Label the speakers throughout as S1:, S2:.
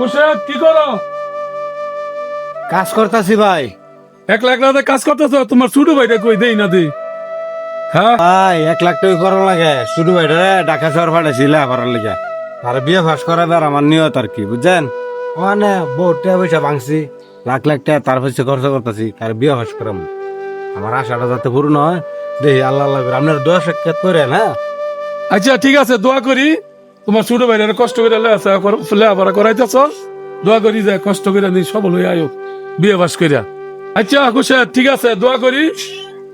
S1: খুশাদ কি করো?
S2: কাজ করতেছি ভাই।
S1: একলা একলা হাতে কাজ করতেছ তোমার ছোট ভাইটা কই দেই না দে। হ্যাঁ?
S2: ভাই এক লাখ টাকা করা লাগে। শুধু ভাই রে ঢাকা শহর পাঠাইছি লেখাপড়ার লেগে। আর বিয়ে ফাঁস করাবে আর আমার নিয়ত আর কি বুঝছেন? ওখানে বহুত টাকা পয়সা ভাঙছি লাখ লাখ টাকা তার পয়সা খরচ করতেছি তার বিয়ে ফাঁস করাম। আমার আশাটা যাতে পূর্ণ হয় দেখি আল্লাহ আল্লাহ করে। আপনার দোয়া সাক্ষাৎ করে না
S1: আচ্ছা ঠিক আছে দোয়া করি। তোমার ছোট ভাইরা কষ্ট করে লেখাপড়া করাইতেছ? দোয়া করি যে কষ্ট করে নি সবল হয়ে আয়ো বিয়ে বাস করিয়া আচ্ছা খুশাদ ঠিক আছে দোয়া করি।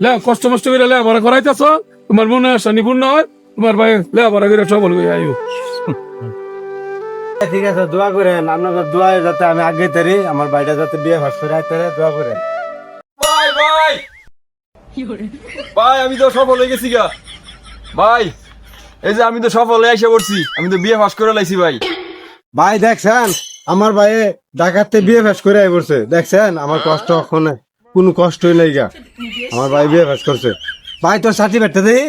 S1: লে কষ্ট মষ্ট করে লেখাপড়া করাইতেছ? তোমার মনে আসা নিপুণ হয় তোমার ভাই লেখাপড়া করে সবল হয়ে আয়ো
S2: ঠিক আছে দোয়া করেন। আপনার দোয়া যাতে আমি আগে তারি আমার বাড়িটা যাতে বিয়ে ফাঁস করে আইতে দোয়া করেন।
S3: ভাই ভাই! ভাই আমি তো সফল হয়ে গেছি গা। ভাই এই যে আমি তো সফল এসে পড়ছি আমি তো বিয়ে পাস করে লাইছি ভাই।
S2: ভাই দেখছেন আমার ভাই ডাকাতে বিয়ে ফাঁস করে আই পড়ছে। দেখছেন আমার কষ্ট ওখানে কোনো কষ্টই নাই গা। আমার ভাই বিয়ে ফাঁস করছে। ভাই তোর সার্টিফিকেটটা দেই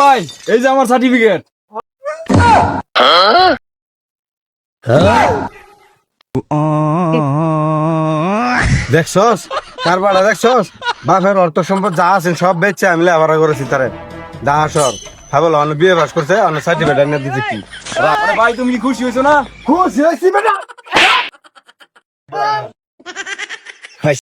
S3: ভাই এই যে আমার সার্টিফিকেট
S2: দেখছস? কারবারটা দেখছস? বাপের অর্থ সম্পদ যা আছে সব বেচছে আমি লেবারা করেছি তারে। যা সর বলো অন্য বিয়ে বাস করছে অন্য সার্টিফিকেট এনে দিতে কি
S3: ভাই তুমি কি খুশি হয়েছো না?
S2: খুশি হয়েছি বেটা